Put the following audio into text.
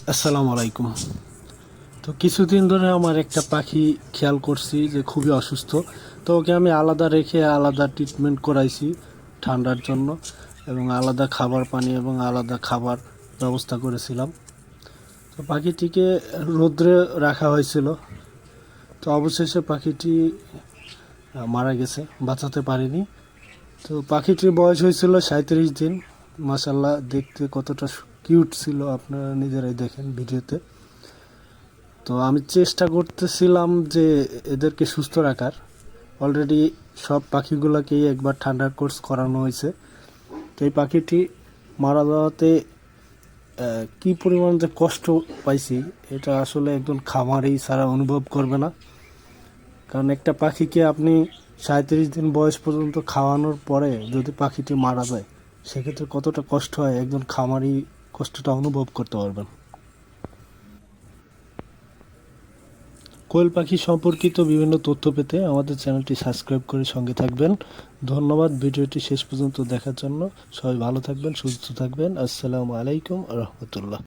আসসালামু আলাইকুম। তো কিছুদিন ধরে আমার একটা পাখি খেয়াল করছি যে খুবই অসুস্থ। তো ওকে আমি আলাদা রেখে আলাদা ট্রিটমেন্ট করাইছি ঠান্ডার জন্য এবং আলাদা খাবার পানি এবং আলাদা খাবার ব্যবস্থা করেছিলাম। তো পাখিটিকে রোদ্রে রাখা হয়েছিল। তো অবশেষে পাখিটি মারা গেছে, বাঁচাতে পারিনি। তো পাখিটির বয়স হয়েছিল সাঁত্রিশ দিন। মাসাল্লাহ দেখতে কতটা কিউট ছিল আপনারা নিজেরাই দেখেন ভিডিওতে। তো আমি চেষ্টা করতেছিলাম যে এদেরকে সুস্থ রাখার। অলরেডি সব পাখিগুলোকেই একবার ঠান্ডার কোর্স করানো হয়েছে। তো এই পাখিটি মারা যাওয়াতে কি পরিমাণ যে কষ্ট পাইছি, এটা আসলে একজন খামারেই ছাড়া অনুভব করবে না। কারণ একটা পাখিকে আপনি সাঁত্রিশ দিন বয়স পর্যন্ত খাওয়ানোর পরে যদি পাখিটি মারা যায় সেক্ষেত্রে কতটা কষ্ট হয় একজন খামারি কষ্টটা অনুভব করতে পারবেন? কোয়েল পাখি সম্পর্কিত বিভিন্ন তথ্য পেতে আমাদের চ্যানেলটি সাবস্ক্রাইব করে সঙ্গে থাকবেন। ধন্যবাদ, ভিডিওটি শেষ পর্যন্ত দেখার জন্য। সবাই ভালো থাকবেন, সুস্থ থাকবেন। আসসালামু আলাইকুম রহমতুল্লাহ।